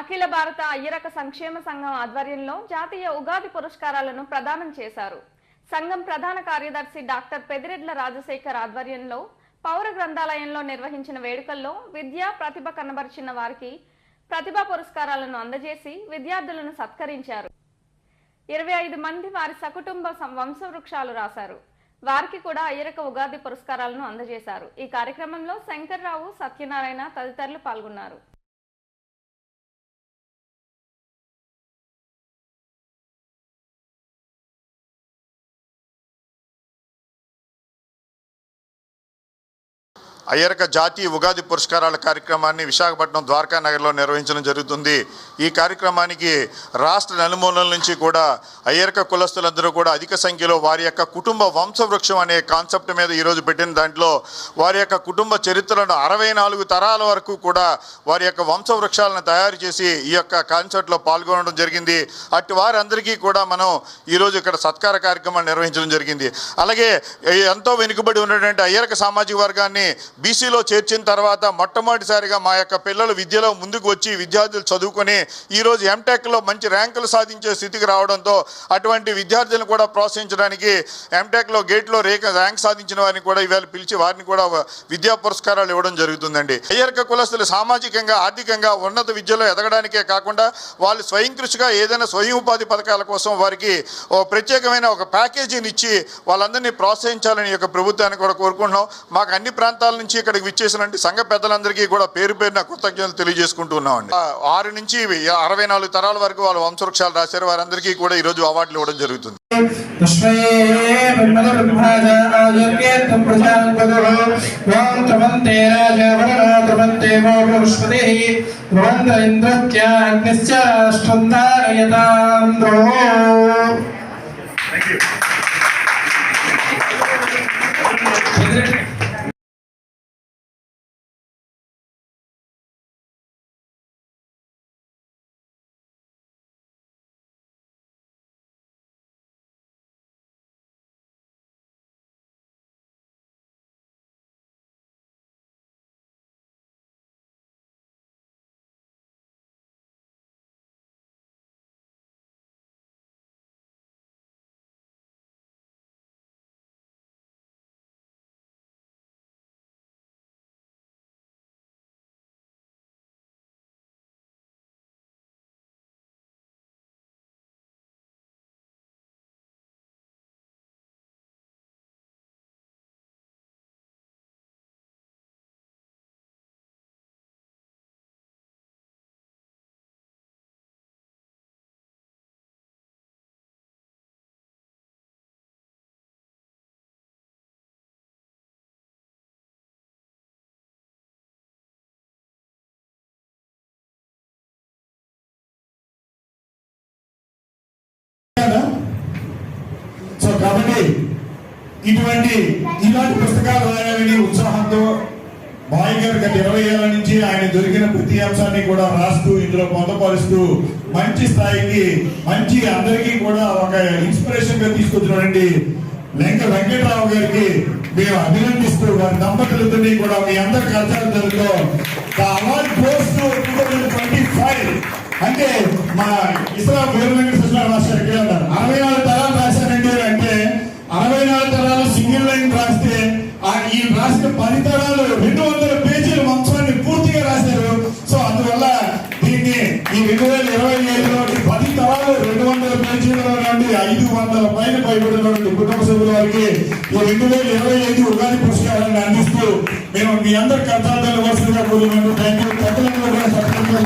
అఖిల భారత అయ్యరక సంక్షేమ సంఘం ఆధ్వర్యంలో జాతీయ ఉగాది పురస్కారాలను ప్రదానం చేశారు. సంఘం ప్రధాన కార్యదర్శి డాక్టర్ పెదిరెడ్ల రాజశేఖర్ ఆధ్వర్యంలో పౌర గ్రంథాలయంలో నిర్వహించిన వేడుకల్లో విద్యా ప్రతిభ కనబరిచిన వారికి ప్రతిభా పురస్కారాలను అందజేసి విద్యార్థులను సత్కరించారు. ఇరవై ఐదు మంది వారి సకుటుంబ వంశవృక్షాలు రాశారు. వారికి కూడా అయ్యరక ఉగాది పురస్కారాలను అందజేశారు. ఈ కార్యక్రమంలో శంకర్రావు సత్యనారాయణ తదితరులు పాల్గొన్నారు. అయ్యరక జాతీయ ఉగాది పురస్కారాల కార్యక్రమాన్ని విశాఖపట్నం ద్వారకా నగర్లో నిర్వహించడం జరుగుతుంది. ఈ కార్యక్రమానికి రాష్ట్ర నలుమూలల నుంచి కూడా అయ్యరక కులస్తులందరూ కూడా అధిక సంఖ్యలో వారి యొక్క కుటుంబ వంశవృక్షం అనే కాన్సెప్ట్ మీద ఈరోజు పెట్టిన దాంట్లో వారి యొక్క కుటుంబ చరిత్రను అరవై నాలుగు తరాల వరకు కూడా వారి యొక్క వంశవృక్షాలను తయారు చేసి ఈ యొక్క కాన్సెప్ట్లో పాల్గొనడం జరిగింది. అటు వారందరికీ కూడా మనం ఈరోజు ఇక్కడ సత్కార కార్యక్రమాన్ని నిర్వహించడం జరిగింది. అలాగే ఎంతో వెనుకబడి ఉన్నటువంటి అయ్యరక సామాజిక వర్గాన్ని బీసీలో చేర్చిన తర్వాత మొట్టమొదటిసారిగా మా యొక్క పిల్లలు విద్యలో ముందుకు వచ్చి విద్యార్థులు చదువుకొని ఈరోజు ఎంటెక్లో మంచి ర్యాంకులు సాధించే స్థితికి రావడంతో అటువంటి విద్యార్థులను కూడా ప్రోత్సహించడానికి ఎంటెక్లో గేట్లో రేక ర్యాంక్ సాధించిన వారిని కూడా ఇవాళ పిలిచి వారిని కూడా విద్యా పురస్కారాలు ఇవ్వడం జరుగుతుందండి. అయ్యర్క కులస్తులు సామాజికంగా ఆర్థికంగా ఉన్నత విద్యలో ఎదగడానికే కాకుండా వాళ్ళు స్వయం కృషిగా ఏదైనా స్వయం ఉపాధి పథకాల కోసం వారికి ఓ ప్రత్యేకమైన ఒక ప్యాకేజీని ఇచ్చి వాళ్ళందరినీ ప్రోత్సహించాలని యొక్క ప్రభుత్వాన్ని కూడా కోరుకుంటున్నాం. మాకు అన్ని ప్రాంతాల నుంచి నుంచి ఇక్కడికి విచ్చేసినంటే సంఘ పెద్దలందరికీ కూడా పేరు పేరున కృతజ్ఞతలు తెలియజేసుకుంటూ ఉన్నామండి. ఆరు నుంచి అరవై నాలుగు తరాల వరకు వాళ్ళు వంశవృక్షాలు రాశారు. వారందరికీ కూడా ఈరోజు అవార్డులు ఇవ్వడం జరుగుతుంది. ఇటువంటి ఇలాంటి పుస్తకాలు రాయాలని ఉత్సాహంతో బాయ్ గారు గత ఇరవై ఏళ్ళ నుంచి ఆయన దొరికిన ప్రతి అంశాన్ని కూడా రాస్తూ ఇందులో పొందపరుస్తూ మంచి స్థాయికి మంచి అందరికీ కూడా ఒక ఇన్స్పిరేషన్గా తీసుకొచ్చినటువంటి లెంక వెంకటరావు గారికి మేము అభినందిస్తూ వారి దంపతులతోని కూడా మీ అందరి కష్టాలతో అవార్డ్ గోస్ ట్వంటీ ఫైవ్ అంటే మా ఇస్లాం వీర వెంకట సుష్మా మాస్టర్ అరవై నాలుగు తరాలు రాశారండి అంటే అరవై నాలుగు తరాలు సింగిల్ లైన్ రాస్తే ఆ ఈ పనితనాలు తరాలు రెండు వందల పేజీల మంచాన్ని పూర్తిగా రాశారు. సో అందువల్ల దీన్ని ఈ రెండు వేల ఇరవై ఐదులో పది తరాలు రెండు వందల పేజీలలో నుండి ఐదు వందల పైన పైబడినటువంటి కుటుంబ సభ్యుల వారికి ఈ రెండు వేల ఇరవై ఐదు ఉగాది పురస్కారాన్ని అందిస్తూ మేము మీ అందరి కర్తార్థాలు వరుసగా కోరుకుంటూ థ్యాంక్ యూ పెద్దలందరూ కూడా సత్యంగా